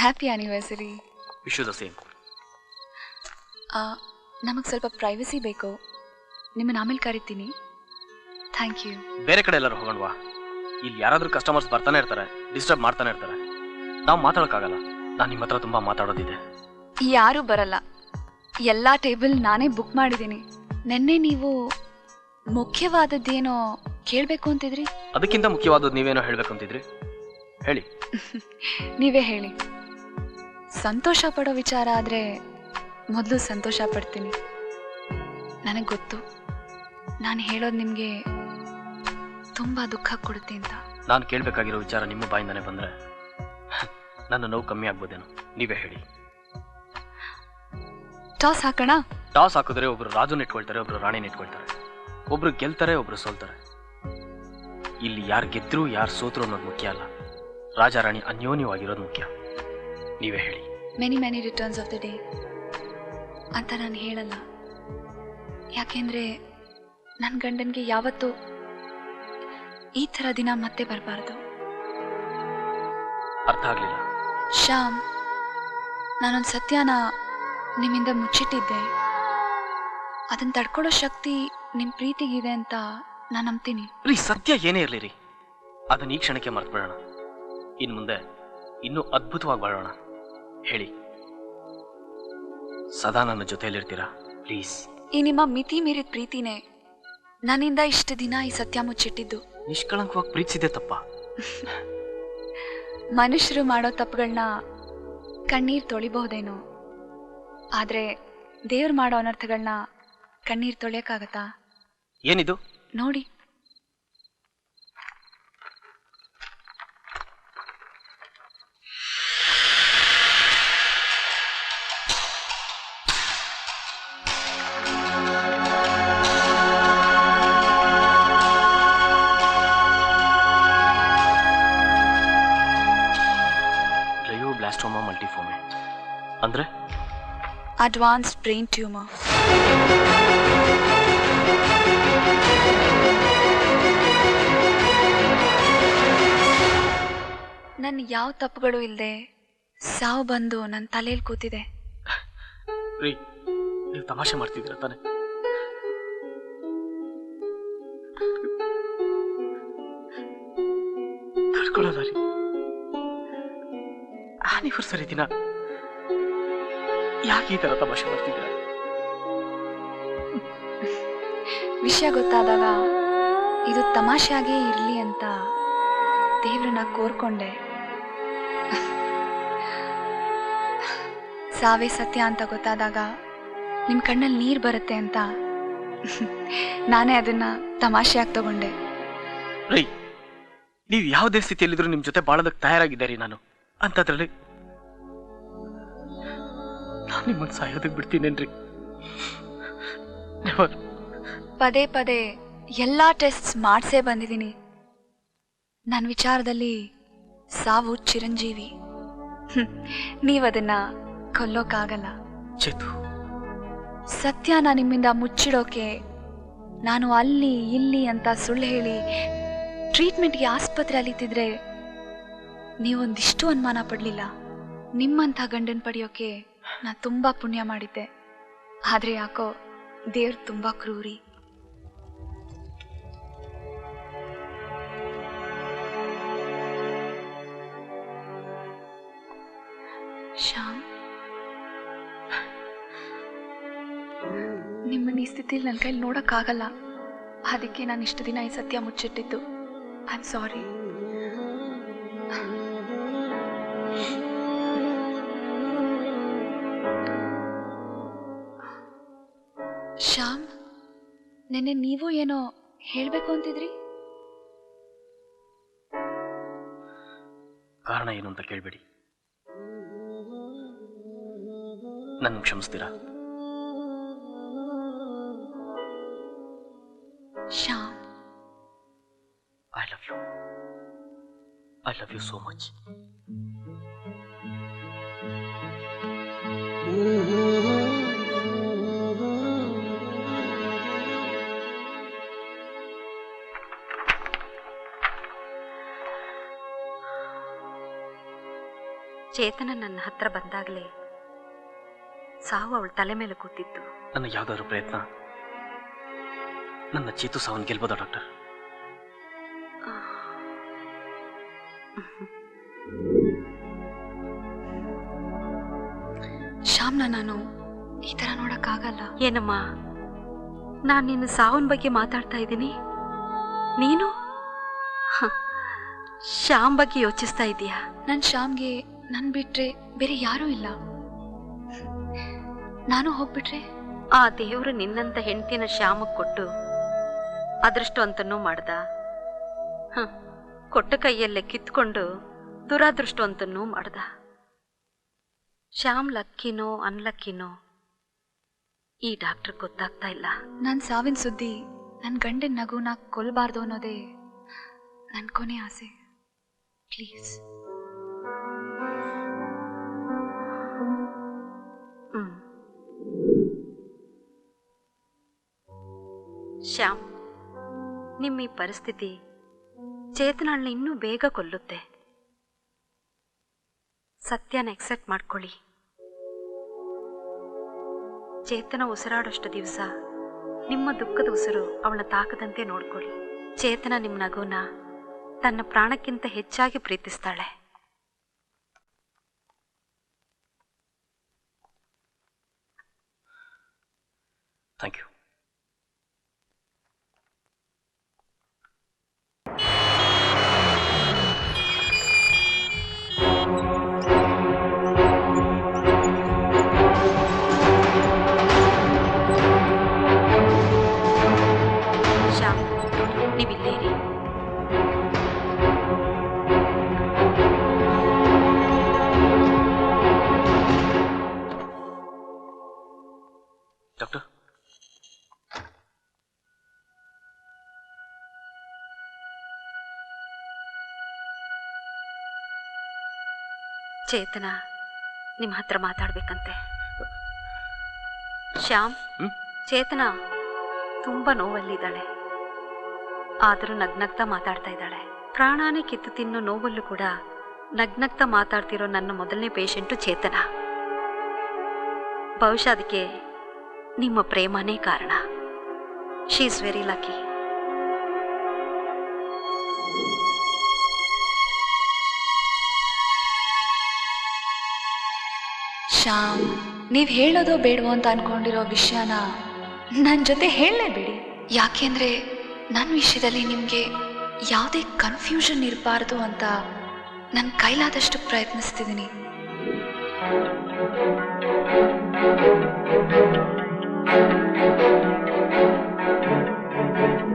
Happy anniversary wish the same ನಮಗೆ ಸ್ವಲ್ಪ privacy ಬೇಕು. ನಿಮ್ಮನ್ನು ಆಮೇಲೆ ಕರಿತೀನಿ. ಥ್ಯಾಂಕ್ ಯು ಬೇರೆ ಕಡೆ ಎಲ್ಲರೂ ಹೋಗೋಣವಾ ಇಲ್ಲಿ ಯಾರಾದರೂ ಕಸ್ಟಮರ್ಸ್ ಬರ್ತಾನೆ ಇರ್ತಾರೆ ಡಿಸ್ಟರ್ಬ್ ಮಾಡ್ತಾನೆ ಇರ್ತಾರೆ. ನಾವು ಮಾತಾಡೋಕ್ಕಾಗಲ್ಲ. ನಾನು ನಿಮ್ಮ ಹತ್ರ ತುಂಬ ಮಾತಾಡೋದಿದೆ. ಯಾರೂ ಬರಲ್ಲ. ಎಲ್ಲ ಟೇಬಲ್ ನಾನೇ ಬುಕ್ ಮಾಡಿದ್ದೀನಿ. ನಿನ್ನೆ ನೀವು ಮುಖ್ಯವಾದದ್ದೇನೋ ಕೇಳಬೇಕು ಅಂತಿದ್ರಿ? ಅದಕ್ಕಿಂತ ಮುಖ್ಯವಾದದ್ದು ನೀವೇನೋ ಹೇಳಬೇಕು ಅಂತಿದ್ರಿ? ಹೇಳಿ. ನೀವೇ ಹೇಳಿ. ಸಂತೋಷ ಪಡೋ ವಿಚಾರ ಆದರೆ ಮೊದಲು ಸಂತೋಷ ಪಡ್ತೀನಿ. ನನಗೆ ಗೊತ್ತು. ನಾನು ಹೇಳೋದು ನಿಮಗೆ ತುಂಬ ದುಃಖ ಕೊಡುತ್ತೆ ಅಂತ. ನಾನು ಕೇಳಬೇಕಾಗಿರೋ ವಿಚಾರ ನಿಮ್ಮ ಬಾಯಿಂದನೇ ಬಂದರೆ. ನನ್ನ ನೋವು ಕಮ್ಮಿ ಆಗ್ಬೋದೇನೋ? ನೀವೇ ಹೇಳಿ. ಟಾಸ್ ಹಾಕೋಣ? ಟಾಸ್ ಹಾಕಿದ್ರೆ ಒಬ್ರು ರಾಜು ಇಟ್ಕೊಳ್ತಾರೆ ಒಬ್ರು ರಾಣಿನ ಇಟ್ಕೊಳ್ತಾರೆ. ಒಬ್ರು ಗೆಲ್ತಾರೆ ಒಬ್ರು ಸೋಲ್ತಾರೆ. ಇಲ್ಲಿ ಯಾರು ಗೆದ್ರು ಯಾರು ಸೋತರು ಅನ್ನೋದು ಮುಖ್ಯ ಅಲ್ಲ. ರಾಜ ರಾಣಿ ಅನ್ಯೋನ್ಯವಾಗಿರೋದು ಮುಖ್ಯ. ನೀವೇ ಹೇಳಿ. Many many returns of the day ಅಂತ ನಾನು ಹೇಳಲ್ಲ. ಯಾಕೆಂದ್ರೆ ನನ್ನ ಗಂಡನಿಗೆ ಯಾವತ್ತೂ ಈ ಥರ ದಿನ ಮತ್ತೆ ಬರಬಾರ್ದು. ಅರ್ಥ ಆಗಲಿಲ್ಲ. ಶ್ಯಾಮ್ ನಾನೊಂದು ಸತ್ಯನ ನಿಮ್ಮಿಂದ ಮುಚ್ಚಿಟ್ಟಿದ್ದೆ. ಅದನ್ನ ತಡ್ಕೊಳ್ಳೋ ಶಕ್ತಿ ನಿಮ್ಮ ಪ್ರೀತಿಗಿದೆ ಅಂತ ನಾನು ನಂಬ್ತೀನಿ. ರೀ ಸತ್ಯ ಏನೇ ಇರಲಿ ರೀ. ಅದನ್ನ ಈ ಕ್ಷಣಕ್ಕೆ ಮರ್ತ್ಬಿಡೋಣ. ಇನ್ನು ಮುಂದೆ ಇನ್ನೂ ಅದ್ಭುತವಾಗಿ ಬಾಳೋಣ. ಹೇಳಿ. ಸದಾ ನನ್ನ ಜೊತೆಯಲ್ಲಿರ್ತೀರಾ? ಪ್ಲೀಸ್ ಈ ನಿಮ್ಮ ಮಿತಿ ಮೀರಿದ ಪ್ರೀತಿನೇ ನನ್ನಿಂದ ಇಷ್ಟು ದಿನ ಈ ಸತ್ಯ ಮುಚ್ಚಿಟ್ಟಿದ್ದು. ನಿಷ್ಕಳಂಕವಾಗಿ ಪ್ರೀತಿಸಿದೆ ತಪ್ಪ. ಮನುಷ್ಯರು ಮಾಡೋ ತಪ್ಪುಗಳನ್ನ ಕಣ್ಣೀರು ತೊಳಿಬಹುದೇನೋ? ಆದರೆ ದೇವ್ರು ಮಾಡೋ ಅನರ್ಥಗಳನ್ನ ಕಣ್ಣೀರು ತೊಳೆಯೋಕ್ಕಾಗತ್ತಾ ಏನಿದು? ನೋಡಿ. ಅಡ್ವಾನ್ಸ್ ಬ್ರೈನ್ ಟ್ಯೂಮರ್ ನನ್ನ ಯಾವ ತಪ್ಪುಗಳು ಇಲ್ಲದೆ ಸಾವು ಬಂದು ನನ್ನ ತಲೆಯಲ್ಲಿ ಕೂತಿದೆ. ರೀ, ನೀವು ತಮಾಷೆ ಮಾಡ್ತಿದ್ದೀರ ತಾನೆ? ತಡ್ಕೊಳ್ಳೋದ ರೀ? ದಿನ. ಯಾಕೆ ಈ ತರ ತಮಾಷೆ ಮಾಡ್ತಿದ್ದೀರ? ವಿಷಯ ಗೊತ್ತಾದಾಗ ಇದು ತಮಾಷೆಯಾಗೇ ಇರಲಿ ಅಂತ ದೇವ್ರನ್ನ ಕೋರ್ಕೊಂಡೆ. ಸಾವೇ ಸತ್ಯ ಅಂತ ಗೊತ್ತಾದಾಗ ನಿಮ್ಮ ಕಣ್ಣಲ್ಲಿ ನೀರು ಬರುತ್ತೆ ಅಂತ ನಾನೇ ಅದನ್ನ ತಮಾಷೆಯಾಗಿ ತಗೊಂಡೆ. ರೀ ನೀವು ಯಾವುದೇ ಸ್ಥಿತಿಯಲ್ಲಿದ್ರು ನಿಮ್ ಜೊತೆ ಬಾಳೋದಕ್ಕೆ ತಯಾರಾಗಿದ್ದೀರಿ ನಾನು. ಅಂತದ್ರಲ್ಲಿ ನಾನು ನಿಮ್ಮನ್ನು ಸಾಯೋದಕ್ಕೆ ಬಿಡ್ತೀನೇನ್ರಿ ಪದೇ ಪದೇ ಎಲ್ಲ ಟೆಸ್ಟ್ಸ್ ಮಾಡಿಸೇ ಬಂದಿದ್ದೀನಿ. ನನ್ನ ವಿಚಾರದಲ್ಲಿ ಸಾವು ಚಿರಂಜೀವಿ. ನೀವದನ್ನ ಕೊಲ್ಲೋಕ್ಕಾಗಲ್ಲ ಚೇತು. ಸತ್ಯನ ನಿಮ್ಮಿಂದ ಮುಚ್ಚಿಡೋಕೆ ನಾನು ಅಲ್ಲಿ ಇಲ್ಲಿ ಅಂತ ಸುಳ್ಳು ಹೇಳಿ ಟ್ರೀಟ್ಮೆಂಟ್ಗೆ ಆಸ್ಪತ್ರೆ ಅಲಿತಿದ್ರೆ ನೀವೊಂದಿಷ್ಟು ಅನುಮಾನ ಪಡಲಿಲ್ಲ. ನಿಮ್ಮಂಥ ಗಂಡನ್ ಪಡೆಯೋಕೆ ನಾ ತುಂಬ ಪುಣ್ಯ ಮಾಡಿದ್ದೆ. ಆದ್ರೆ ಯಾಕೋ ದೇವ್ರು ತುಂಬ ಕ್ರೂರಿ. ಶ್ಯಾಮ್? ನಿಮ್ಮನ್ನ ಈ ಸ್ಥಿತಿಲಿ ನನ್ನ ಕೈಲಿ ನೋಡೋಕ್ಕಾಗಲ್ಲ. ಅದಕ್ಕೆ ನಾನು ಇಷ್ಟು ದಿನ ಈ ಸತ್ಯ ಮುಚ್ಚಿಟ್ಟಿದ್ದು. ಐ ಆಮ್ ಸಾರಿ ಹೇಳಬೇಕು ಅಂತಿದ್ರಿ? ಕಾರಣ ಏನು ಅಂತ ಕೇಳ್ಬೇಡಿ. ನನ್ನ ಕ್ಷಮಿಸ್ತೀರಾ? Shyam I love you I love you so much Chetana ನನ್ನ ಹತ್ರ ಬಂದಾಗಲೇ ಸಾವು ಅವಳ ತಲೆ ಮೇಲೆ ಕೂತಿತ್ತು. ನನ್ನ ಯಾವ್ದಾದ್ರು ಪ್ರಯತ್ನ? ನನ್ನ ಚೀತು ಸಾವನ್ ಗೆಲ್ಬೋದಾ ಡಾಕ್ಟರ್? ಶ್ಯಾಮ್ನ ನಾನು ಈ ಥರ ನೋಡೋಕ್ಕಾಗಲ್ಲ. ಏನಮ್ಮ? ನಾನು ನಿನ್ನ ಸಾವನ್ ಬಗ್ಗೆ ಮಾತಾಡ್ತಾ ಇದ್ದೀನಿ. ನೀನು? ಹ, ಶ್ಯಾಮ್ ಬಗ್ಗೆ ಯೋಚಿಸ್ತಾ ಇದೀಯಾ? ನಾನು ಶ್ಯಾಮ್ಗೆ ನನ್ ಬಿಟ್ರೆ ಬೇರೆ ಯಾರೂ ಇಲ್ಲ. ನಾನು ಹೋಗ್ಬಿಟ್ರೆ? ಆ ದೇವರು ನಿನ್ನಂತ ಹೆಂಡತಿನ ಶ್ಯಾಮಕ್ ಕೊಟ್ಟು ಅದೃಷ್ಟವಂತನೂ ಮಾಡ್ದ. ಹ, ಕೊಟ್ಟ ಕೈಯಲ್ಲೇ ಕಿತ್ಕೊಂಡು ದುರಾದೃಷ್ಟವಂತನೂ ಮಾಡ್ದ. ಶ್ಯಾಮ್ ಲಕ್ಕಿನೋ ಅನ್ಲಕ್ಕಿನೋ ಈ ಡಾಕ್ಟರ್ ಗೊತ್ತಾಗ್ತಾ ಇಲ್ಲ. ನನ್ನ ಸಾವಿನ ಸುದ್ದಿ ನನ್ನ ಗಂಡಿನ ನಗುನ ಕೊಲ್ಬಾರ್ದು ಅನ್ನೋದೇ ನನ್ನ ಕೊನೆ ಆಸೆ. ಪ್ಲೀಸ್. ನಿಮ್ಮ ಈ ಪರಿಸ್ಥಿತಿ ಚೇತನಾಳನ್ನ ಇನ್ನೂ ಬೇಗ ಕೊಲ್ಲುತ್ತೆ. ಸತ್ಯನ ಎಕ್ಸೆಪ್ಟ್ ಮಾಡ್ಕೊಳ್ಳಿ. ಚೇತನ ಉಸಿರಾಡೋಷ್ಟು ದಿವಸ ನಿಮ್ಮ ದುಃಖದ ಉಸಿರು ಅವಳ ತಾಕದಂತೆ ನೋಡ್ಕೊಳ್ಳಿ. ಚೇತನ ನಿಮ್ಮ ನಗುನ ತನ್ನ ಪ್ರಾಣಕ್ಕಿಂತ ಹೆಚ್ಚಾಗಿ ಪ್ರೀತಿಸ್ತಾಳೆ. ಥ್ಯಾಂಕ್ ಯು ಚೇತನ ನಿಮ್ಮ ಹತ್ರ ಮಾತಾಡ್ಬೇಕಂತೆ. ಶ್ಯಾಮ್ ಚೇತನ ತುಂಬಾ ನೋವಲ್ಲಿದ್ದಾಳೆ. ಆದರೂ ನಗ್ನಗ್ತಾ ಮಾತಾಡ್ತಾ ಇದ್ದಾಳೆ. ಪ್ರಾಣಾನೇ ಕಿತ್ತು ತಿನ್ನೋ ನೋವಲ್ಲೂ ಕೂಡ ನಗ್ನಗ್ತಾ ಮಾತಾಡ್ತಿರೋ ನನ್ನ ಮೊದಲನೇ ಪೇಷಂಟು ಚೇತನ. ಬಹುಶಃ ಅದಕ್ಕೆ ನಿಮ್ಮ ಪ್ರೇಮನೇ ಕಾರಣ. She is very lucky Shyam, ನೀವು ಹೇಳೋದೋ ಬೇಡವೋ ಅಂತ ಅನ್ಕೊಂಡಿರೋ ವಿಷಯನ ನನ್ನ ಜೊತೆ ಹೇಳಲೇಬೇಡಿ. ಯಾಕೆಂದ್ರೆ ನನ್ನ ವಿಷಯದಲ್ಲಿ ನಿಮಗೆ ಯಾವುದೇ ಕನ್ಫ್ಯೂಷನ್ ಇರಬಾರ್ದು ಅಂತ ನನ್ನ ಕೈಲಾದಷ್ಟು ಪ್ರಯತ್ನಿಸ್ತಿದ್ದೀನಿ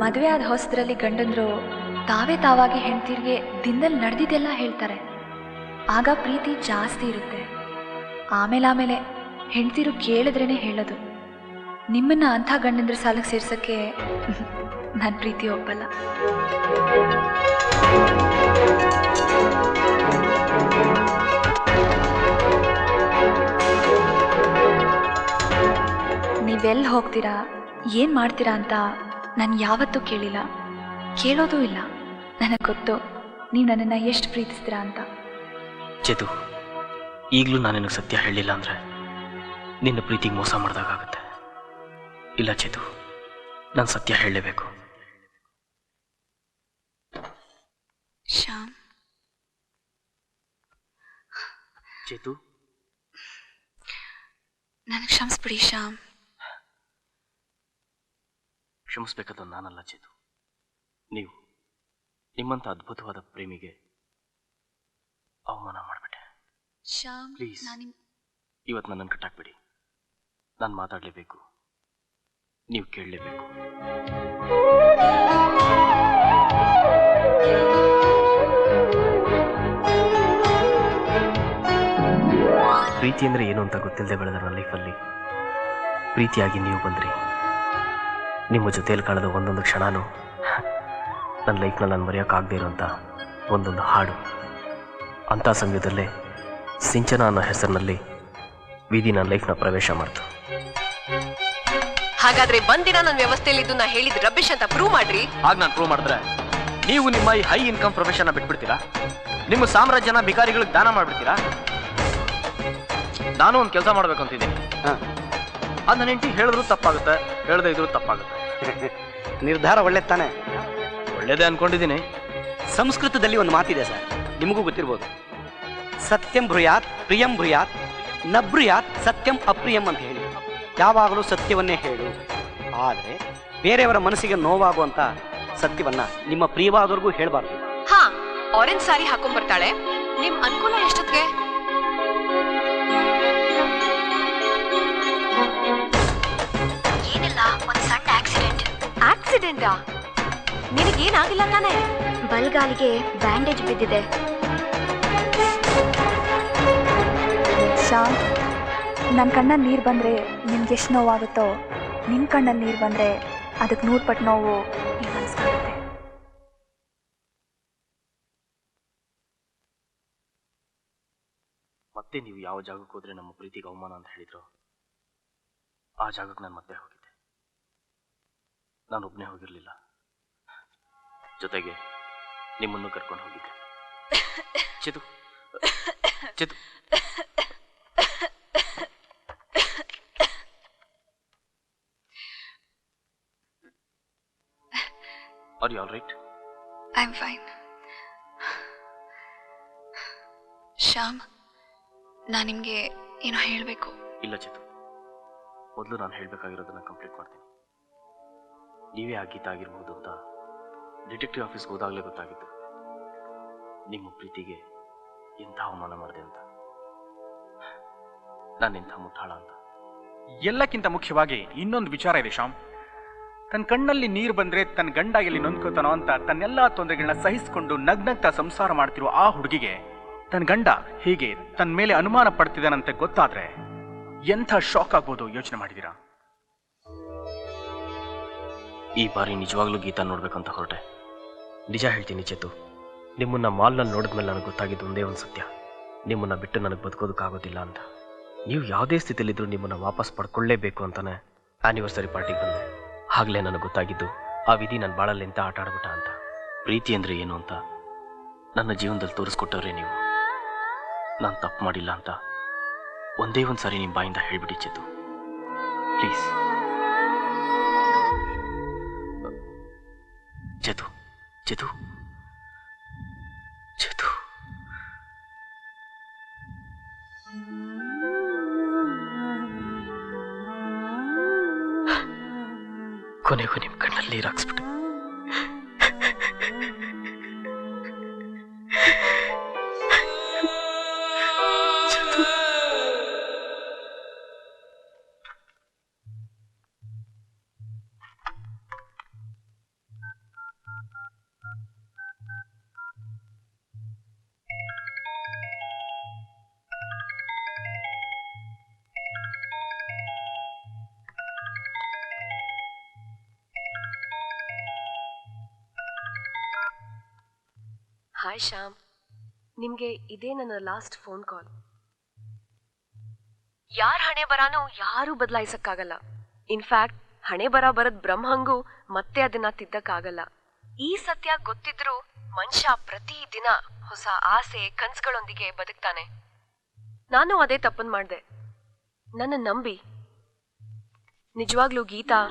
ಮದುವೆ ಆದ ಹೊಸದ್ರಲ್ಲಿ ಗಂಡಂದ್ರು ತಾವೇ ತಾವಾಗಿ ಹೆಂಡ್ತಿರ್ಗೆ ದಿನದಲ್ಲಿ ನಡೆದಿದ್ದೆಲ್ಲ ಹೇಳ್ತಾರೆ. ಆಗ ಪ್ರೀತಿ ಜಾಸ್ತಿ ಇರುತ್ತೆ. ಆಮೇಲೆ ಆಮೇಲೆ ಹೆಂಡ್ತಿರು ಕೇಳಿದ್ರೇನೆ ಹೇಳೋದು. ನಿಮ್ಮನ್ನ ಅಂಥ ಗಂಡಂದ್ರ ಸಾಲಕ್ಕೆ ಸೇರ್ಸಕ್ಕೆ ನನ್ನ ಪ್ರೀತಿ ಒಪ್ಪಲ್ಲ. ನೀವೆಲ್ಲಿ ಹೋಗ್ತೀರಾ? ಏನು ಮಾಡ್ತೀರಾ ಅಂತ ನಾನು ಯಾವತ್ತೂ ಕೇಳಿಲ್ಲ. ಕೇಳೋದೂ ಇಲ್ಲ. ನನಗೆ ಗೊತ್ತು. ನೀವು ನನ್ನನ್ನು ಎಷ್ಟು ಪ್ರೀತಿಸ್ತೀರಾ ಅಂತ. ಚೇತು ಈಗಲೂ ನಾನು ನಿನಗೆ ಸತ್ಯ ಹೇಳಲಿಲ್ಲ ಅಂದರೆ ನಿನ್ನ ಪ್ರೀತಿಗೆ ಮೋಸ ಮಾಡಿದಾಗುತ್ತೆ ಇಲ್ಲ ಚೇತು ನಾನು ಸತ್ಯ ಹೇಳಲೇಬೇಕು. ಶ್ಯಾಮ್. ಚೇತು? ನನಗೆ ಕ್ಷಮಿಸ್ಬಿಡಿ ಶ್ಯಾಮ್. ಕ್ಷಮಿಸ್ಬೇಕಾದ ನಾನಲ್ಲ ಚೇತು. ನೀವು ನಿಮ್ಮಂಥ ಅದ್ಭುತವಾದ ಪ್ರೇಮಿಗೆ ಅವಮಾನ ಮಾಡಿಬಿಟ್ಟೆ ಶ್ಯಾಮ್. ನಾನು ಇವತ್ತು ನನ್ನನ್ನು ಕಟ್ಟಾಕ್ಬಿಡಿ. ನಾನು ಮಾತಾಡಲೇಬೇಕು. ನೀವು ಕೇಳಲೇಬೇಕು. ಪ್ರೀತಿ ಅಂದರೆ ಏನು ಅಂತ ಗೊತ್ತಿಲ್ಲದೆ ಬೆಳೆದ ನನ್ನ ಲೈಫಲ್ಲಿ. ಪ್ರೀತಿಯಾಗಿ ನೀವು ಬಂದ್ರಿ. ನಿಮ್ಮ ಜೊತೆಯಲ್ಲಿ ಕಳೆದ ಒಂದೊಂದು ಕ್ಷಣನೂ ನನ್ನ ಲೈಫ್ನ ನಾನು ಮರೆಯೋಕ್ಕಾಗದೇ ಇರೋಂಥ ಒಂದೊಂದು ಹಾಡು. ಅಂಥ ಸಮಯದಲ್ಲೇ ಸಿಂಚನ ಅನ್ನೋ ಹೆಸರಿನಲ್ಲಿ ವಿಧಿ ನನ್ನ ಲೈಫ್ನ ಪ್ರವೇಶ ಮಾಡ್ತು. ಹಾಗಾದ್ರೆ ಬಂದಿನ ನನ್ನ ವ್ಯವಸ್ಥೆಯಲ್ಲಿ ಇದನ್ನ ಹೇಳಿದ್ ರಬ್ಬಿಶ್ ಅಂತ ಪ್ರೂವ್ ಮಾಡ್ರಿ. ಆಗ ನಾನು ಪ್ರೂವ್ ಮಾಡಿದ್ರೆ ನೀವು ನಿಮ್ಮ ಈ ಹೈ ಇನ್ಕಮ್ ಪ್ರೊಫೆಷನ್ ಬಿಟ್ಬಿಡ್ತೀರಾ? ನಿಮ್ಮ ಸಾಮ್ರಾಜ್ಯನ ಭಿಕಾರಿಗಳಿಗೆ ದಾನ ಮಾಡ್ಬಿಡ್ತೀರಾ? ನಾನು ಒಂದು ಕೆಲಸ ಮಾಡ್ಬೇಕಂತಿದ್ದೀನಿ. ಅಂತಿದ್ದೀನಿ ಅದು ನನ್ನ ಹೆಂಡತಿ ಹೇಳಿದ್ರು ತಪ್ಪಾಗುತ್ತೆ ಹೇಳದೆ ಇದ್ರು ತಪ್ಪಾಗುತ್ತೆ. ನಿರ್ಧಾರ ಒಳ್ಳೆ ತಾನೆ? ಒಳ್ಳೇದೇ ಅನ್ಕೊಂಡಿದ್ದೀನಿ. ಸಂಸ್ಕೃತದಲ್ಲಿ ಒಂದು ಮಾತಿದೆ ಸರ್ ನಿಮಗೂ ಗೊತ್ತಿರ್ಬೋದು. ಸತ್ಯಂ ಬೃಯಾತ್ ಪ್ರಿಯಂ ಬೃಯಾತ್ನ ಬೃಯಾತ್ ಸತ್ಯಂ ಅಪ್ರಿಯಂ ಅಂತ ಹೇಳಿ. ಯಾವಾಗಲೂ ಸತ್ಯವನ್ನೇ ಹೇಳು. ಆದರೆ ಬೇರೆಯವರ ಮನಸ್ಸಿಗೆ ನೋವಾಗುವಂತ ಸತ್ಯವನ್ನ ನಿಮ್ಮ ಪ್ರಿಯವಾದವ್ರಿಗೂ ಹೇಳಬಾರ್ದು. ಹಾ ಆರೆಂಜ್ ಸಾರಿ ಹಾಕೊಂಡ್ ಬರ್ತಾಳೆ. ನಿಮ್ ಅನುಕೂಲ ಎಷ್ಟೊತ್ತಿಗೆ? ಏನಿಲ್ಲ ಒಂದು ಸಣ್ಣ ಆಕ್ಸಿಡೆಂಟ್ ಆಕ್ಸಿಡೆಂಟಾ ನಿನಗೇನಾಗಿಲ್ಲ ತಾನೇ? ಬಲ್ಗಾಲಿಗೆ ಬ್ಯಾಂಡೇಜ್ ಬಿದ್ದಿದೆ. ಶಾಂತ್ ನನ್ನ ಕಣ್ಣಲ್ಲಿ ನೀರು ಬಂದರೆ ನಿಮ್ಗೆ ಎಷ್ಟು ನೋವಾಗುತ್ತೋ ನಿಮ್ಮ ಕಣ್ಣಲ್ಲಿ ನೀರು ಬಂದರೆ ಅದಕ್ಕೆ ನೂರು ಪಟ್ಟು ನೋವು ಮತ್ತೆ ನೀವು ಯಾವ ಜಾಗಕ್ಕೆ ಹೋದ್ರೆ ನಮ್ಮ ಪ್ರೀತಿಗೆ ಅವಮಾನ ಅಂತ ಹೇಳಿದ್ರು? ಆ ಜಾಗಕ್ಕೆ ನಾನು ಮತ್ತೆ ಹೋಗಿದ್ದೆ. ನಾನು ಒಬ್ಬನೇ ಹೋಗಿರಲಿಲ್ಲ. ಜೊತೆಗೆ ನಿಮ್ಮನ್ನು ಕರ್ಕೊಂಡು ಹೋಗಿದ್ದೆ. Chitu Chitu are you all right I am fine Shyam ನಾನು ನಿಮಗೆ ಏನೋ ಹೇಳಬೇಕು. ಇಲ್ಲ ಚಿತು. ಮೊದಲು ನಾನು ಹೇಳಬೇಕಾಗಿರೋದನ್ನ ಕಂಪ್ಲೀಟ್ ಮಾಡ್ತೀನಿ. ನೀವೇ ಆ ಗೀತ ಆಗಿರ್ಬೋದು ಅಂತ ಡಿಟೆಕ್ಟಿವ್ ಆಫೀಸ್ಗೆ ಹೋದಾಗಲೇ ಗೊತ್ತಾಗಿತ್ತು. ನಿಮ್ಮ ಪ್ರೀತಿಗೆ ಎಂಥ ಅವಮಾನ ಮಾಡಿದೆ ಅಂತ. ನಾನು ಎಂಥ ಮುಟ್ಟಾಳ ಅಂತ. ಎಲ್ಲಕ್ಕಿಂತ ಮುಖ್ಯವಾಗಿ ಇನ್ನೊಂದು ವಿಚಾರ ಇದೆ ಶ್ಯಾಮ್. ತನ್ನ ಕಣ್ಣಲ್ಲಿ ನೀರು ಬಂದ್ರೆ ತನ್ನ ಗಂಡ ಎಲ್ಲಿ ನೊಂದ್ಕೋತಾನೋ ಅಂತ ತನ್ನೆಲ್ಲ ತೊಂದರೆಗಳನ್ನ ಸಹಿಸಿಕೊಂಡು ನಗ್ನಗ್ತಾ ಸಂಸಾರ ಮಾಡ್ತಿರೋ ಆ ಹುಡುಗಿಗೆ ತನ್ನ ಗಂಡ ಹೀಗೆ ತನ್ನ ಮೇಲೆ ಅನುಮಾನ ಪಡ್ತಿದ್ದಾನಂತೆ ಗೊತ್ತಾದ್ರೆ ಎಂಥ ಶಾಕ್ ಆಗ್ಬೋದು ಯೋಚನೆ ಮಾಡಿದೀರಾ? ಈ ಬಾರಿ ನಿಜವಾಗ್ಲೂ ಗೀತ ನೋಡ್ಬೇಕಂತ ಹೊರಟೆ. ನಿಜ ಹೇಳ್ತೀನಿ ಚೇತು, ನಿಮ್ಮನ್ನ ಮಾಲ್ನಲ್ಲಿ ನೋಡಿದ್ಮೇಲೆ ನನಗೆ ಗೊತ್ತಾಗಿದ್ದು ಒಂದೇ ಒಂದು ಸತ್ಯ. ನಿಮ್ಮನ್ನ ಬಿಟ್ಟು ನನಗೆ ಬದುಕೋದಕ್ಕಾಗೋದಿಲ್ಲ ಅಂತ ನೀವು ಯಾವುದೇ ಸ್ಥಿತಿಯಲ್ಲಿದ್ದರೂ ನಿಮ್ಮನ್ನ ವಾಪಸ್ ಪಡ್ಕೊಳ್ಳೇಬೇಕು ಅಂತಾನೆ ಆನಿವರ್ಸರಿ ಪಾರ್ಟಿಗೆ ಬಂದೆ. ಆಗಲೇ ನನಗೆ ಗೊತ್ತಾಗಿದ್ದು ಆ ವಿಧಿ ನನ್ನ ಬಾಳಲ್ಲಿ ಎಂತ ಆಟ ಆಡ್ಬಿಟ್ಟ ಅಂತ. ಪ್ರೀತಿ ಅಂದ್ರೆ ಏನು ಅಂತ ನನ್ನ ಜೀವನದಲ್ಲಿ ತೋರಿಸ್ಕೊಟ್ಟವ್ರೆ ನೀವು. ನಾನು ತಪ್ಪು ಮಾಡಿಲ್ಲ ಅಂತ ಒಂದೇ ಒಂದು ಸಾರಿ ನಿಮ್ಮ ಬಾಯಿಂದ ಹೇಳ್ಬಿಡಿ ಚೇತು ಪ್ಲೀಸ್. ಚೇತು ಚೇತು ಕೊನೆಗೂ ನಿಮ್ಮ ಕಣ್ಣಲ್ಲಿ ನೀರು ಹಾಯ್ ಶ್ಯಾಮ್ ನಿಮ್ಗೆ ಇದೇ ನನ್ನ ಲಾಸ್ಟ್ ಫೋನ್ ಕಾಲ್ ಯಾರ ಹಣೆ ಬರಾನು ಯಾರೂ ಬದಲಾಯಿಸಕ್ಕಾಗಲ್ಲ. ಇನ್ಫ್ಯಾಕ್ಟ್ ಹಣೆ ಬರ ಬರದ್ ಬ್ರಹ್ಮಂಗೂ ಮತ್ತೆ ಅದನ್ನ ತಿದ್ದಕ್ಕಾಗಲ್ಲ. ಈ ಸತ್ಯ ಗೊತ್ತಿದ್ರೂ ಮನುಷ್ಯ ಪ್ರತಿ ದಿನ ಹೊಸ ಆಸೆ, ಕನ್ಸುಗಳೊಂದಿಗೆ ಬದುಕ್ತಾನೆ. ನಾನು ಅದೇ ತಪ್ಪನ್ ಮಾಡಿದೆ. ನನ್ನ ನಂಬಿ. ನಿಜವಾಗ್ಲೂ ಗೀತಾ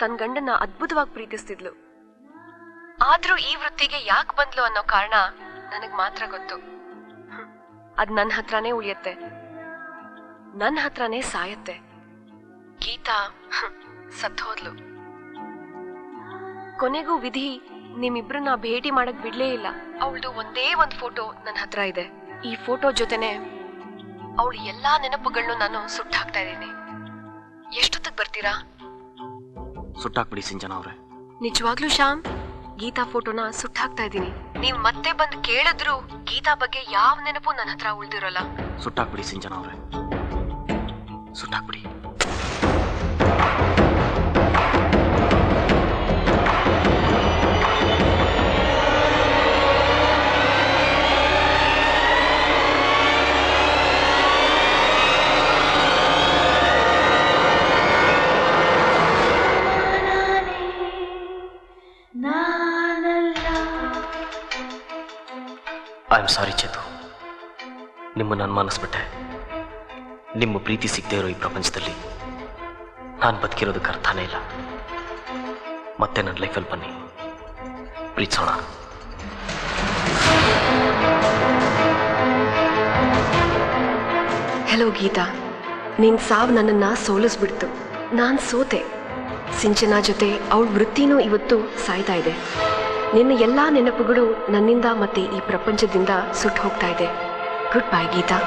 ತನ್ನ ಗಂಡನ ಅದ್ಭುತವಾಗಿ ಪ್ರೀತಿಸ್ತಿದ್ಲು. ಆದ್ರೂ ಈ ವೃತ್ತಿಗೆ ಯಾಕೆ ಬಂದ್ಲು ಅನ್ನೋ ಕಾರಣ ನನಗ್ ಮಾತ್ರ ಗೊತ್ತು. ಅದ್ ನನ್ನ ಹತ್ರನೇ ಉಳಿಯತ್ತೆ. ನನ್ನ ಹತ್ರನೇ ಸಾಯತ್ತೆ. ಗೀತಾ ಸತ್ತೋದ್ಲು ಕೊನೆಗೂ ವಿಧಿ ನಿಮ್ಮಿಬ್ರನ್ನ ಭೇಟಿ ಮಾಡಕ್ ಬಿಡ್ಲೇ ಇಲ್ಲ. ಅವಳದು ಒಂದೇ ಒಂದ್ ಫೋಟೋ ನನ್ನ ಹತ್ರ ಇದೆ. ಈ ಫೋಟೋ ಜೊತೆನೆ ಅವಳ ಎಲ್ಲಾ ನೆನಪುಗಳನ್ನು ನಾನು ಸುಟ್ಟಾಕ್ತಾ ಇದ್ದೀನಿ. ಎಷ್ಟೊತ್ತಿಗೆ ಬರ್ತೀರಾ? ಸುಟ್ಟಾಕ್ಬಿಡಿ ಸಿಂಜನ ಅವ್ರೆ. ನಿಜವಾಗ್ಲೂ ಶ್ಯಾಮ್? ಗೀತಾ ಫೋಟೋನ ಸುಟ್ಟಾಕ್ತಾ ಇದ್ದೀನಿ. ನೀವ್ ಮತ್ತೆ ಬಂದು ಕೇಳಿದ್ರು ಗೀತಾ ಬಗ್ಗೆ ಯಾವ ನೆನಪು ನನ್ನ ಹತ್ರ ಉಳ್ದಿರೋಲ್ಲ. ಸುಟ್ಟಾಕ್ಬಿಡಿ ಸಿಂಜನ ಅವ್ರೆ ಸುಟ್ಟಾಕ್ಬಿಡಿ. ಆಮ್ ಸಾರಿ ಚೇತು ನಿಮ್ಮನ್ನು ಅನುಮಾನಿಸ್ಬಿಟ್ಟೆ ನಿಮ್ಮ ಪ್ರೀತಿ ಸಿಗದೆ ಇರೋ ಈ ಪ್ರಪಂಚದಲ್ಲಿ ನಾನು ಬದುಕಿರೋದಕ್ಕೆ ಅರ್ಥನೇ ಇಲ್ಲ. ಮತ್ತೆ ನನ್ನ ಲೈಫಲ್ಲಿ ಬನ್ನಿ. ಪ್ರೀತಿಸೋಣ. ಹೆಲೋ ಗೀತಾ. ನಿನ್ನ ಸಾವು ನನ್ನನ್ನು ಸೋಲಿಸ್ಬಿಡ್ತು. ನಾನು ಸೋತೆ. ಸಿಂಚನಾ ಜೊತೆ ಅವಳ ವೃತ್ತಿನೂ ಇವತ್ತು ಸಾಯ್ತಾ ಇದೆ. ನಿನ್ನ ಎಲ್ಲ ನೆನಪುಗಳು ನನ್ನಿಂದ ಮತ್ತೆ ಈ ಪ್ರಪಂಚದಿಂದ ಸುಟ್ಟು ಹೋಗ್ತಾ ಇದೆ. Good bye Geeta.